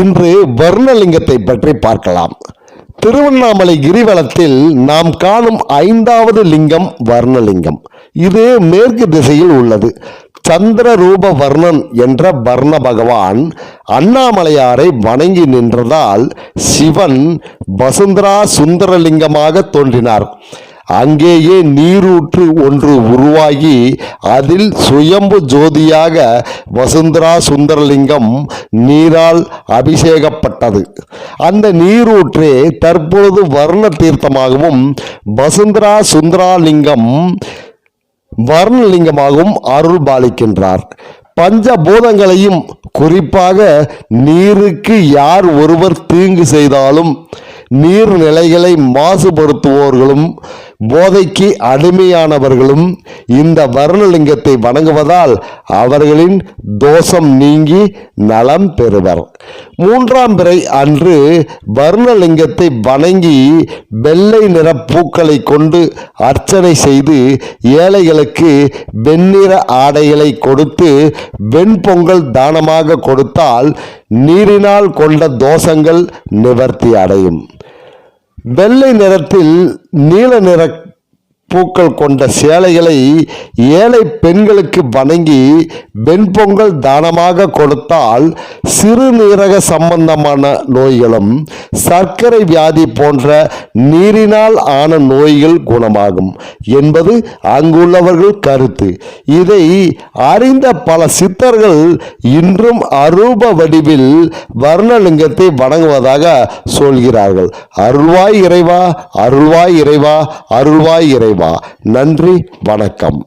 இன்று வர்ணலிங்கத்தை பற்றி பார்க்கலாம். திருவண்ணாமலை கிரிவலத்தில் நாம் காணும் ஐந்தாவது லிங்கம் வர்ணலிங்கம். இது மேற்கு திசையில் உள்ளது. சந்திர ரூப வர்ணன் என்ற வர்ண பகவான் அண்ணாமலையாரை வணங்கி நின்றதால் சிவன் வசுந்தரா சுந்தரலிங்கமாக தோன்றினார். அங்கேயே நீரூற்று ஒன்று உருவாகி அதில் சுயம்பு ஜோதியாக வசுந்தரா சுந்தரலிங்கம் நீரால் அபிஷேகப்பட்டது. அந்த நீரூற்றே தற்பொழுது வர்ண தீர்த்தமாகவும் வசுந்தரா சுந்தராலிங்கம் வர்ணலிங்கமாகவும் அருள் பாலிக்கின்றார். பஞ்சபூதங்களையும் குறிப்பாக நீருக்கு யார் ஒருவர் தீங்கு செய்தாலும் நீர்நிலைகளை மாசுபடுத்துவோர்களும் போதைக்கு அடிமையானவர்களும் இந்த வர்ணலிங்கத்தை வணங்குவதால் அவர்களின் தோஷம் நீங்கி நலம் பெறுவர். மூன்றாம் பிறை அன்று வர்ணலிங்கத்தை வணங்கி வெள்ளை நிற பூக்களை கொண்டு அர்ச்சனை செய்து ஏழைகளுக்கு வெண்ணிற ஆடைகளை கொடுத்து வெண்பொங்கல் தானமாக கொடுத்தால் நீரினால் கொண்ட தோஷங்கள் நிவர்த்தி அடையும். வெள்ளை நிறத்தில் நீல நிற பூக்கள் கொண்ட சேலைகளை ஏழை பெண்களுக்கு வணங்கி வெண்பொங்கல் தானமாக கொடுத்தால் சிறுநீரக சம்பந்தமான நோய்களும் சர்க்கரை வியாதி போன்ற நீரினால் ஆன நோய்கள் குணமாகும் என்பது அங்குள்ளவர்கள் கருத்து. இதை அறிந்த பல சித்தர்கள் இன்றும் அரூப வடிவில் வர்ணலிங்கத்தை வணங்குவதாக சொல்கிறார்கள். அருள்வாய் இறைவா அருள்வாய் இறைவா அருள்வாய் இறைவா. நன்றி வணக்கம்.